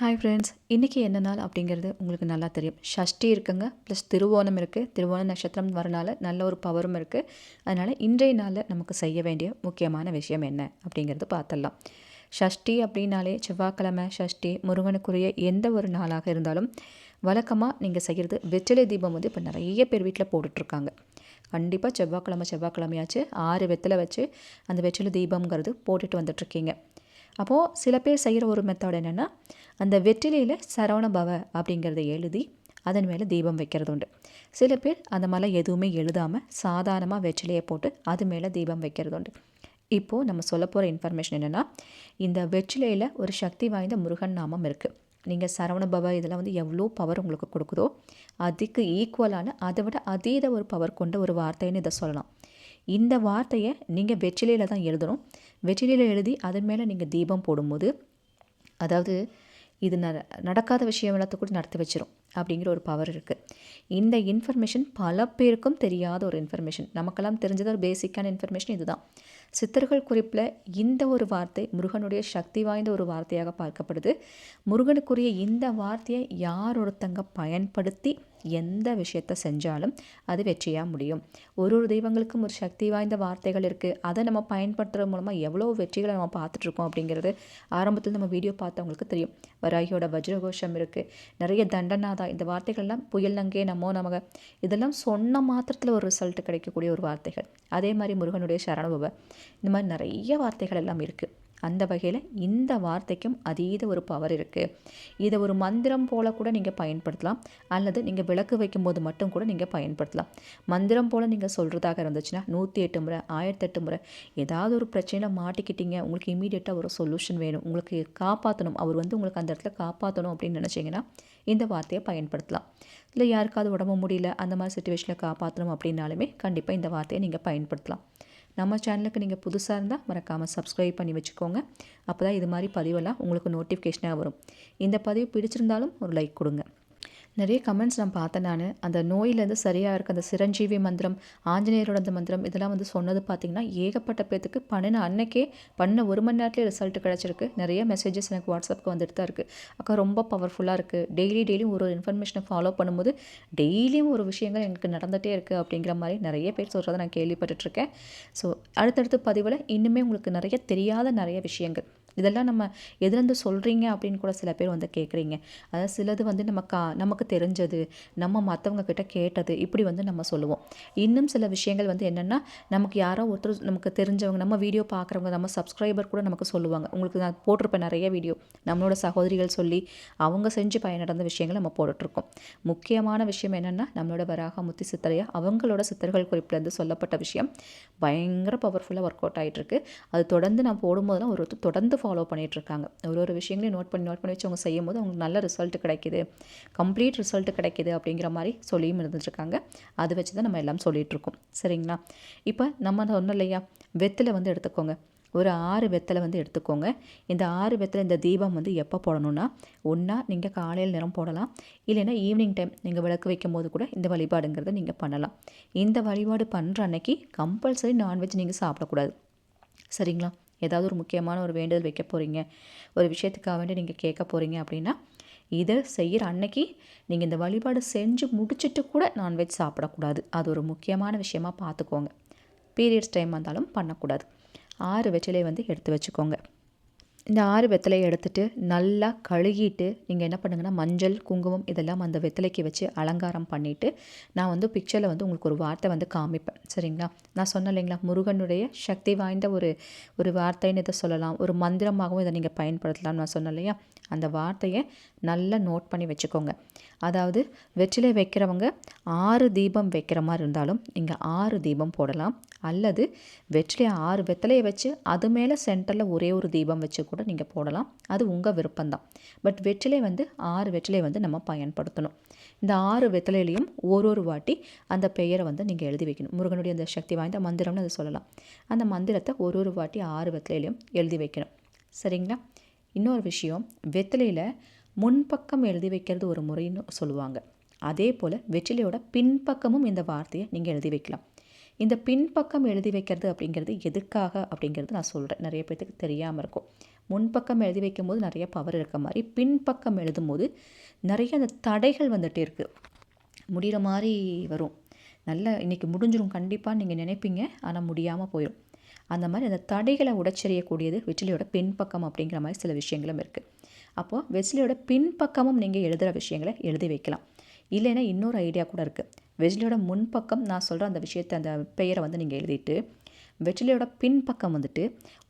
Hi friends இன்றைக்கி என்ன நாள் அப்படிங்கிறது உங்களுக்கு நல்லா தெரியும். ஷஷ்டி இருக்குங்க ப்ளஸ் திருவோணம் இருக்குது திருவோண நட்சத்திரம் வரனால நல்ல ஒரு பவரும் இருக்குது அதனால் இன்றைய நாளில் நமக்கு செய்ய வேண்டிய முக்கியமான விஷயம் என்ன அப்படிங்கிறது பார்த்துடலாம். ஷஷ்டி அப்படின்னாலே செவ்வாய்க்கிழமை ஷஷ்டி முருகனுக்குரிய எந்த ஒரு நாளாக இருந்தாலும் வழக்கமாக நீங்கள் செய்கிறது வெற்றிலை தீபம் வந்து இப்போ நிறைய பேர் வீட்டில் போட்டுட்ருக்காங்க. கண்டிப்பாக செவ்வாய்க்கிழமை செவ்வாய்க்கிழமையாச்சு ஆறு வெத்தலை வச்சு அந்த வெற்றிலை தீபம்ங்கிறது போட்டுட்டு வந்துட்ருக்கீங்க. அப்போது சில பேர் செய்கிற ஒரு மெத்தட் என்னென்னா அந்த வெற்றிலையில் சரவண பவ அப்படிங்கிறத எழுதி அதன் மேலே தீபம் வைக்கிறது உண்டு சில பேர் அந்த மாதிரிலாம் எதுவுமே எழுதாமல் சாதாரணமாக வெற்றிலையை போட்டு அது மேலே தீபம் வைக்கிறது உண்டு இப்போது நம்ம சொல்ல போகிற இன்ஃபர்மேஷன் என்னென்னா இந்த வெற்றிலையில் ஒரு சக்தி வாய்ந்த முருகன் நாமம் இருக்குது நீங்கள் சரவண பவ இதெல்லாம் வந்து எவ்வளோ பவர் உங்களுக்கு கொடுக்குதோ அதுக்கு ஈக்குவலான அதை விட அதீத ஒரு பவர் கொண்ட ஒரு வார்த்தைன்னு இதை சொல்லலாம். இந்த வார்த்தையை நீங்கள் வெற்றிலையில் தான் எழுதணும். வெற்றிலையில் எழுதி அதன் மேலே நீங்கள் தீபம் போடும்போது அதாவது இது ந நடக்காத விஷயம் எல்லாத்தையும் கூட நடத்தி வச்சிரும். அப்படிங்கிற ஒரு பவர் இருக்குது இந்த இன்ஃபர்மேஷன் பல பேருக்கும் தெரியாத ஒரு இன்ஃபர்மேஷன் நமக்கெல்லாம் தெரிஞ்சது ஒரு பேசிக்கான இன்ஃபர்மேஷன் இதுதான். சித்தர்கள் குறிப்பில் இந்த ஒரு வார்த்தை முருகனுடைய சக்தி வாய்ந்த ஒரு வார்த்தையாக பார்க்கப்படுது. முருகனுக்குரிய இந்த வார்த்தையை யார் ஒருத்தங்க பயன்படுத்தி எந்த விஷயத்த செஞ்சாலும் அது வெற்றியாக முடியும். ஒரு ஒரு தெய்வங்களுக்கும் ஒரு சக்தி வாய்ந்த வார்த்தைகள் இருக்குது அதை நம்ம பயன்படுத்துறது மூலமாக எவ்வளோ வெற்றிகளை நம்ம பார்த்துட்ருக்கோம் அப்படிங்கிறது ஆரம்பத்தில் நம்ம வீடியோ பார்த்தவங்களுக்கு தெரியும். வராகியோட வஜ்ரகோஷம் இருக்குது நிறைய தண்டனாதா இந்த வார்த்தைகள்லாம் புயல் நங்கே நமோ நமக. இதெல்லாம் சொன்ன மாத்திரத்தில் ஒரு ரிசல்ட் கிடைக்கக்கூடிய ஒரு வார்த்தைகள். அதே மாதிரி முருகனுடைய சரணபவ. இந்த மாதிரி நிறைய வார்த்தைகள் எல்லாம் இருக்குது அந்த வகையில் இந்த வார்த்தைக்கும் அதீத ஒரு பவர் இருக்குது இதை ஒரு மந்திரம் போல் கூட நீங்கள் பயன்படுத்தலாம். அல்லது நீங்கள் விளக்கு வைக்கும்போது மட்டும் கூட நீங்கள் பயன்படுத்தலாம். மந்திரம் போல் நீங்கள் சொல்கிறதாக இருந்துச்சுன்னா நூற்றி எட்டு முறை ஆயிரத்தெட்டு முறை ஏதாவது ஒரு பிரச்சனையில் மாட்டிக்கிட்டீங்க. உங்களுக்கு இமீடியட்டாக ஒரு சொல்யூஷன் வேணும். உங்களுக்கு காப்பாற்றணும் அவர் வந்து உங்களுக்கு அந்த இடத்துல காப்பாற்றணும் அப்படின்னு நினச்சிங்கன்னா இந்த வார்த்தையை பயன்படுத்தலாம். இல்லை யாருக்காவது உடம்பு முடியல அந்த மாதிரி சுச்சுவேஷனில் காப்பாற்றணும் அப்படின்னாலுமே கண்டிப்பாக இந்த வார்த்தையை நீங்கள் பயன்படுத்தலாம். நம்ம சேனலுக்கு நீங்கள் புதுசாக இருந்தால் மறக்காமல் சப்ஸ்கிரைப் பண்ணி வச்சுக்கோங்க. அப்போ தான் இது மாதிரி பதிவெல்லாம் உங்களுக்கு நோட்டிஃபிகேஷனாக வரும். இந்த பதிவு பிடிச்சிருந்தாலும் ஒரு லைக் கொடுங்க. நிறைய கமெண்ட்ஸ் நான் பார்த்தேன் நான். அந்த நோயிலேருந்து சரியாக இருக்க அந்த சிரஞ்சீவி மந்திரம் ஆஞ்சநேயரோட அந்த மந்திரம் இதெல்லாம் வந்து சொன்னது பார்த்திங்கன்னா ஏகப்பட்ட பேத்துக்கு பண்ணின அன்னைக்கே பண்ண ஒரு மணி நேரத்துலேயே ரிசல்ட் கிடச்சிருக்கு. நிறைய மெசேஜஸ் எனக்கு வாட்ஸ்அப்புக்கு வந்துட்டு தான் இருக்குது அக்கா ரொம்ப பவர்ஃபுல்லாக இருக்குது டெய்லி டெய்லியும் ஒரு ஒரு இன்ஃபர்மேஷனை ஃபாலோ பண்ணும்போது டெய்லியும் ஒரு விஷயங்கள் எனக்கு நடந்துகிட்டே இருக்குது அப்படிங்கிற மாதிரி நிறைய பேர் சொல்கிறத நான் கேள்விப்பட்டுட்ருக்கேன் ஸோ அடுத்தடுத்த பதிவில் இன்னுமே உங்களுக்கு நிறைய தெரியாத நிறைய விஷயங்கள். இதெல்லாம் நம்ம எதுலேருந்து சொல்கிறீங்க அப்படின்னு கூட சில பேர் வந்து கேட்குறீங்க. அதாவது சிலது வந்து நம்ம கா நமக்கு தெரிஞ்சது நம்ம மற்றவங்க கிட்ட கேட்டது இப்படி வந்து நம்ம சொல்லுவோம். இன்னும் சில விஷயங்கள் வந்து என்னென்னா நமக்கு யாரோ ஒருத்தர் நமக்கு தெரிஞ்சவங்க நம்ம வீடியோ பார்க்குறவங்க நம்ம சப்ஸ்கிரைபர் கூட நமக்கு சொல்லுவாங்க. உங்களுக்கு நான் போட்டிருப்பேன் நிறைய வீடியோ. நம்மளோட சகோதரிகள் சொல்லி அவங்க செஞ்சு பயனடைந்த விஷயங்களை நம்ம போட்டுட்ருக்கோம். முக்கியமான விஷயம் என்னென்னா நம்மளோட வராக முத்தி சித்தரையா அவங்களோட சித்தர்கள் குறிப்பிலேருந்து சொல்லப்பட்ட விஷயம். பயங்கர பவர்ஃபுல்லாக ஒர்க் அவுட் ஆகிட்டுருக்கு அது தொடர்ந்து நான் போடும்போதெல்லாம் ஒரு தொடர்ந்து ஃபாலோ ஃபாலோ பண்ணிகிட்ருக்காங்க ஒரு ஒரு விஷயங்களையும் நோட் பண்ணி நோட் பண்ணி வச்சு அவங்க செய்யும் போது அவங்களுக்கு நல்ல ரிசல்ட் கிடைக்கிது. கம்ப்ளீட் ரிசல்ட் கிடைக்கிது அப்படிங்கிற மாதிரி சொல்லியும் இருந்துட்டுருக்காங்க. அதை வச்சு தான் நம்ம எல்லாம் சொல்லிகிட்ருக்கோம் சரிங்களா? இப்போ நம்ம சொன்னோம் இல்லையா? வெத்தில் வந்து எடுத்துக்கோங்க. ஒரு ஆறு வெத்தலை வந்து எடுத்துக்கோங்க. இந்த ஆறு வெத்தலை இந்த தீபம் வந்து எப்போ போடணும்னா ஒன்றா நீங்கள் காலையில் நேரம் போடலாம். இல்லைன்னா ஈவினிங் டைம் நீங்கள் விளக்கு வைக்கும் போது கூட இந்த வழிபாடுங்கிறத நீங்கள் பண்ணலாம். இந்த வழிபாடு பண்ணுற அன்னைக்கு கம்பல்சரி நான்வெஜ் நீங்கள் சாப்பிடக்கூடாது. சரிங்களா? ஏதாவது ஒரு முக்கியமான ஒரு வேண்டுதல் வைக்க போகிறீங்க ஒரு விஷயத்துக்காக வேண்டி நீங்கள் கேட்க போகிறீங்க அப்படின்னா இதை செய்கிற அன்னைக்கு நீங்கள் இந்த வழிபாடு செஞ்சு முடிச்சுட்டு கூட நான்வெஜ் சாப்பிடக்கூடாது. அது ஒரு முக்கியமான விஷயமாக பார்த்துக்கோங்க. பீரியட்ஸ் டைம் வந்தாலும் பண்ணக்கூடாது. ஆறு வெற்றிலை வந்து எடுத்து வச்சுக்கோங்க. இந்த ஆறு வெத்தலையை எடுத்துகிட்டு நல்லா கழுகிட்டு நீங்கள் என்ன பண்ணுங்கன்னா மஞ்சள் குங்குமம் இதெல்லாம் அந்த வெத்தலைக்கு வச்சு அலங்காரம் பண்ணிவிட்டு நான் வந்து பிக்சரில் வந்து உங்களுக்கு ஒரு வார்த்தை வந்து காமிப்பேன். சரிங்களா? நான் சொன்னேன் இல்லைங்களா? முருகனுடைய சக்தி வாய்ந்த ஒரு ஒரு வார்த்தைன்னு இதை சொல்லலாம். ஒரு மந்திரமாகவும் இதை நீங்கள் பயன்படுத்தலாம்னு நான் சொன்னேன் இல்லையா? அந்த வார்த்தையை நல்லா நோட் பண்ணி வச்சுக்கோங்க. அதாவது வெற்றிலை வைக்கிறவங்க ஆறு தீபம் வைக்கிற மாதிரி இருந்தாலும் இங்கே ஆறு தீபம் போடலாம். அல்லது வெற்றிலையை ஆறு வெத்தலையை வச்சு அது மேலே சென்டரில் ஒரே ஒரு தீபம் வச்சு கூட நீங்கள் போடலாம். அது உங்கள் விருப்பம்தான். பட் வெற்றிலை வந்து ஆறு வெற்றிலை வந்து நம்ம பயன்படுத்தணும். இந்த ஆறு வெத்தலையிலையும் ஒரு ஒரு வாட்டி அந்த பெயரை வந்து நீங்கள் எழுதி வைக்கணும். முருகனுடைய அந்த சக்தி வாய்ந்த மந்திரம்னு அதை சொல்லலாம். அந்த மந்திரத்தை ஒரு ஒரு வாட்டி ஆறு வெத்தலையிலையும் எழுதி வைக்கணும். சரிங்களா? இன்னொரு விஷயம் வெத்திலையில் முன்பக்கம் எழுதி வைக்கிறது ஒரு முறைன்னு சொல்லுவாங்க. அதே போல் வெற்றிலையோட பின்பக்கமும் இந்த வார்த்தையை நீங்கள் எழுதி வைக்கலாம். இந்த பின்பக்கம் எழுதி வைக்கிறது அப்படிங்கிறது எதுக்காக அப்படிங்கிறது நான் சொல்கிறேன் நிறைய பேர்த்துக்கு தெரியாமல் இருக்கும். முன்பக்கம் எழுதி வைக்கும்போது நிறைய பவர் இருக்க மாதிரி பின்பக்கம் எழுதும் போது நிறைய அந்த தடைகள் வந்துகிட்டே இருக்குது முடிகிற மாதிரி வரும். நல்ல இன்றைக்கி முடிஞ்சிடும் கண்டிப்பாக நீங்கள் நினைப்பீங்க. ஆனால் முடியாமல் போயிடும் அந்த மாதிரி அந்த தடைகளை உடச்செறியக்கூடியது வெற்றிலையோட பின்பக்கம் அப்படிங்கிற மாதிரி சில விஷயங்களும் இருக்குது அப்போது வெற்றிலையோட பின்பக்கமும் நீங்கள் எழுதுகிற விஷயங்களை எழுதி வைக்கலாம். இல்லைன்னா இன்னொரு ஐடியா கூட இருக்குது வெற்றிலையோட முன்பக்கம் நான் சொல்கிற அந்த விஷயத்தை அந்த பெயரை வந்து நீங்கள் எழுதிட்டு வெற்றிலையோட பின்பக்கம் வந்துட்டு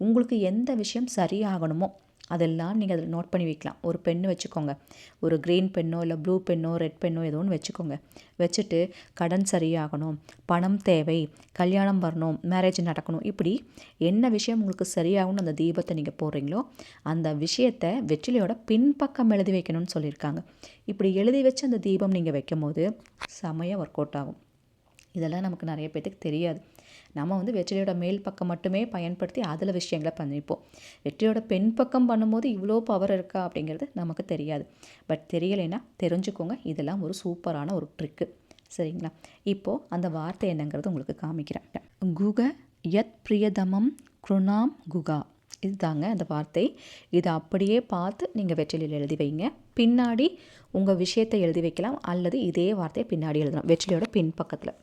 உங்களுக்கு எந்த விஷயம் சரியாகணுமோ அதெல்லாம் நீங்கள் அதில் நோட் பண்ணி வைக்கலாம். ஒரு பென்னு வச்சுக்கோங்க. ஒரு க்ரீன் பென்னோ இல்லை ப்ளூ பென்னோ ரெட் பென்னோ ஏதோ ஒன்று வச்சுக்கோங்க. வச்சுட்டு கடன் சரியாகணும் பணம் தேவை கல்யாணம் வரணும் மேரேஜ் நடக்கணும் இப்படி என்ன விஷயம் உங்களுக்கு சரியாகணும் அந்த தீபத்தை நீங்கள் போடுறீங்களோ அந்த விஷயத்தை வெற்றிலையோட பின்பக்கம் எழுதி வைக்கணும்னு சொல்லியிருக்காங்க. இப்படி எழுதி வச்சு அந்த தீபம் நீங்கள் வைக்கும் போது செமையாக ஒர்க் அவுட் ஆகும். இதெல்லாம் நமக்கு நிறைய பேர்த்துக்கு தெரியாது. நம்ம வந்து வெற்றிலையோட மேல் பக்கம் மட்டுமே பயன்படுத்தி அதில் விஷயங்களை பண்ணிப்போம். வெற்றியோட பெண் பக்கம் பண்ணும்போது இவ்வளோ பவர் இருக்கா அப்படிங்கிறது நமக்கு தெரியாது. பட் தெரியலைன்னா தெரிஞ்சுக்கோங்க. இதெல்லாம் ஒரு சூப்பரான ஒரு ட்ரிக்கு சரிங்களா? இப்போது அந்த வார்த்தை என்னங்கிறது உங்களுக்கு காமிக்கிறேன். குக யத் பிரியதமம் குருணாம் குகா. இதுதாங்க அந்த வார்த்தை. இதை அப்படியே பார்த்து நீங்கள் வெற்றிலையில் எழுதி வைங்க. பின்னாடி உங்கள் விஷயத்தை எழுதி வைக்கலாம். அல்லது இதே வார்த்தையை பின்னாடி எழுதலாம். வெற்றிலையோட பின்பக்கத்தில்.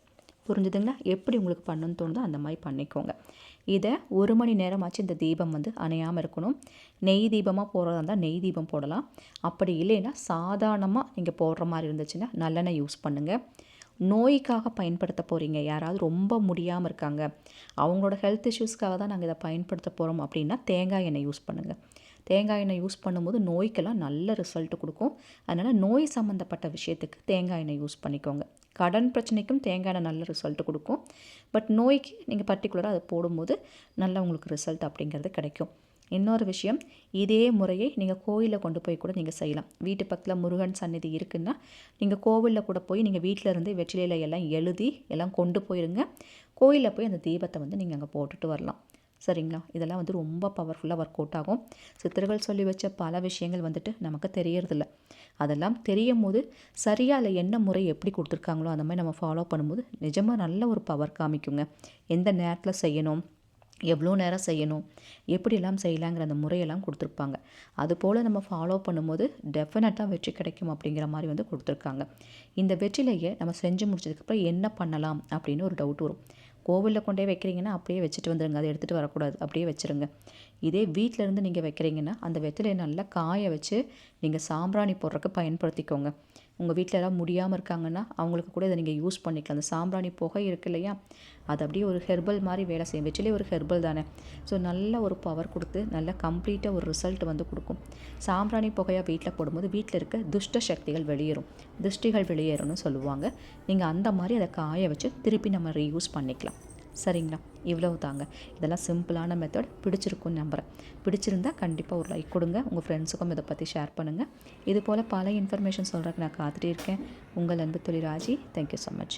புரிஞ்சுதுங்களா? எப்படி உங்களுக்கு பண்ணணும்னு தோணுதோ அந்த மாதிரி பண்ணிக்கோங்க. இதை ஒரு மணி நேரமாச்சு இந்த தீபம் வந்து அணையாமல் இருக்கணும். நெய் தீபமாக போடுறதா இருந்தால் நெய் தீபம் போடலாம். அப்படி இல்லைன்னா சாதாரணமாக நீங்கள் போடுற மாதிரி இருந்துச்சுன்னா நல்லெண்ணெய் யூஸ் பண்ணுங்கள் நோய்க்காக பயன்படுத்த போகிறீங்க யாராவது ரொம்ப முடியாமல் இருக்காங்க. அவங்களோட ஹெல்த் இஷ்யூஸ்க்காக தான் நாங்கள் இதை பயன்படுத்த போகிறோம் அப்படின்னா தேங்காய் எண்ணெய் யூஸ் பண்ணுங்கள் தேங்காய் எண்ணெய் யூஸ் பண்ணும்போது நோய்க்கெல்லாம் நல்ல ரிசல்ட் கொடுக்கும். அதனால் நோய் சம்மந்தப்பட்ட விஷயத்துக்கு தேங்காய் எண்ணெய் யூஸ் பண்ணிக்கோங்க. கடன் பிரச்சனைக்கும் தேங்காய் எண்ணெய் நல்ல ரிசல்ட் கொடுக்கும். பட் நோய்க்கு நீங்கள் பர்டிகுலராக அதை போடும்போது நல்ல உங்களுக்கு ரிசல்ட் அப்படிங்கிறது கிடைக்கும். இன்னொரு விஷயம் இதே முறையை நீங்கள் கோயிலில் கொண்டு போய் கூட நீங்கள் செய்யலாம். வீட்டு பக்கத்தில் முருகன் சந்நிதி இருக்குன்னா நீங்கள் கோவிலில் கூட போய் நீங்கள் வீட்டில் இருந்து வெற்றிலையில் எல்லாம் எழுதி எல்லாம் கொண்டு போயிருங்க. கோயிலில் போய் அந்த தீபத்தை வந்து நீங்கள் அங்கே போட்டுட்டு வரலாம். சரிங்களா? இதெல்லாம் வந்து ரொம்ப பவர்ஃபுல்லாக ஒர்க் அவுட் ஆகும். சித்தர்கள் சொல்லி வச்ச பல விஷயங்கள் வந்துட்டு நமக்கு தெரியறதில்ல. அதெல்லாம் தெரியும் போது சரியாக இல்லை என்ன முறை எப்படி கொடுத்துருக்காங்களோ அந்த மாதிரி நம்ம ஃபாலோ பண்ணும்போது நிஜமாக நல்ல ஒரு பவர் காமிக்குங்க. எந்த நேரத்தில் செய்யணும்? எவ்வளோ நேரம் செய்யணும்? எப்படியெல்லாம் செய்யலாங்கிற அந்த முறையெல்லாம் கொடுத்துருப்பாங்க. அதுபோல் நம்ம ஃபாலோ பண்ணும்போது டெஃபினட்டாக வெற்றி கிடைக்கும் அப்படிங்கிற மாதிரி வந்து கொடுத்துருக்காங்க. இந்த வெற்றிலையே நம்ம செஞ்சு முடிச்சதுக்கப்புறம் என்ன பண்ணலாம் அப்படின்னு ஒரு டவுட் வரும். கோவிலில் கொண்டே வைக்கிறீங்கன்னா அப்படியே வச்சுட்டு வந்துடுங்க அதை எடுத்துகிட்டு வரக்கூடாது. அப்படியே வச்சுருங்க. இதே வீட்டிலேருந்து நீங்கள் வைக்கிறீங்கன்னா அந்த வெற்றிலையை நல்லா காய வச்சு நீங்கள் சாம்பிராணி போடுறக்கு பயன்படுத்திக்கோங்க. உங்கள் வீட்டில் எல்லாம் முடியாமல் இருக்காங்கன்னா அவங்களுக்கு கூட இதை நீங்கள் யூஸ் பண்ணிக்கலாம். அந்த சாம்பிராணி புகை இருக்கு இல்லையா? அது அப்படியே ஒரு ஹெர்பல் மாதிரி வேலை செய்யும். வச்சுலேயே ஒரு ஹெர்பல் தானே. ஸோ நல்ல ஒரு பவர் கொடுத்து நல்ல கம்ப்ளீட்டாக ஒரு ரிசல்ட் வந்து கொடுக்கும். சாம்பிராணி புகையாக வீட்டில் போடும்போது வீட்டில் இருக்க துஷ்ட சக்திகள் வெளியேறும். திருஷ்டிகள் வெளியேறும்னு சொல்லுவாங்க. நீங்கள் அந்த மாதிரி அதை காய வச்சு திருப்பி நம்ம ரீயூஸ் பண்ணிக்கலாம். சரிங்களா? இவ்வளவு தாங்க. இதெல்லாம் சிம்பிளான மெத்தட் பிடிச்சிருக்கும் நம்புகிறேன் பிடிச்சிருந்தா கண்டிப்பாக ஒரு லைக் கொடுங்க. உங்கள் ஃப்ரெண்ட்ஸுக்கும் இதை பற்றி ஷேர் பண்ணுங்கள் இது போல் பல இன்ஃபர்மேஷன் சொல்கிறதுக்கு நான் காத்துட்டே இருக்கேன். உங்கள் அன்பு தொழில் ராஜி. Thank you so much